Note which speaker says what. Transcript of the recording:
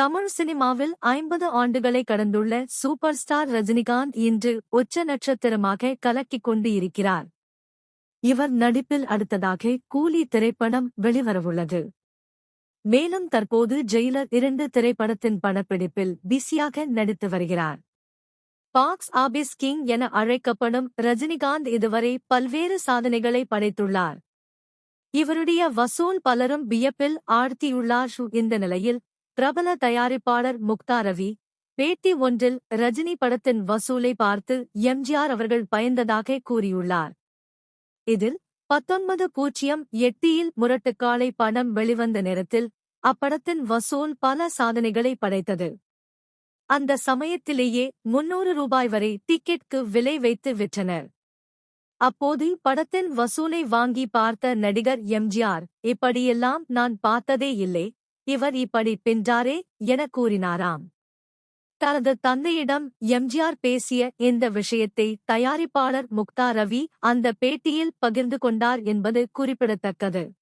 Speaker 1: தமிழ் சினிமாவில் ஐம்பது ஆண்டுகளை கடந்துள்ள சூப்பர் ஸ்டார் ரஜினிகாந்த் இன்று உச்ச நட்சத்திரமாக கலக்கிக் கொண்டு இருக்கிறார். இவர் நடிப்பில் அடுத்ததாக கூலி திரைப்படம் வெளிவரவுள்ளது. மேலும் தற்போது ஜெயிலர் இரண்டு திரைப்படத்தின் படப்பிடிப்பில் பிஸியாக நடித்து வருகிறார். பாக்ஸ் ஆபீஸ் கிங் என அழைக்கப்படும் ரஜினிகாந்த் இதுவரை பல்வேறு சாதனைகளை படைத்துள்ளார். இவருடைய வசூல் பலரும் வியப்பில் ஆழ்த்தியுள்ளார் இந்த நிலையில் பிரபல தயாரிப்பாளர் முக்தா ரவி பேட்டி ஒன்றில் ரஜினி படத்தின் வசூலை பார்த்து எம்ஜிஆர் அவர்கள் பயந்ததாக கூறியுள்ளார். இதில் பத்தொன்பது பூஜ்ஜியம் எட்டியில் முரட்டுக்காலை படம் வெளிவந்த நேரத்தில் அப்படத்தின் வசூல் பல சாதனைகளை படைத்தது. அந்த சமயத்திலேயே முன்னூறு ரூபாய் வரை டிக்கெட்க்கு விலை வைத்து விற்றனர். அப்போது படத்தின் வசூலை வாங்கி பார்த்த நடிகர் எம்ஜிஆர் இப்படியெல்லாம் நான் பார்த்ததே இல்லை இவர் இப்படி பின்றாரே என கூறினாராம். தனது தந்தையிடம் எம்ஜிஆர் பேசிய இந்த விஷயத்தை தயாரிப்பாளர் முக்தா ரவி அந்த பேட்டியில் பகிர்ந்து கொண்டார் என்பது குறிப்பிடத்தக்கது.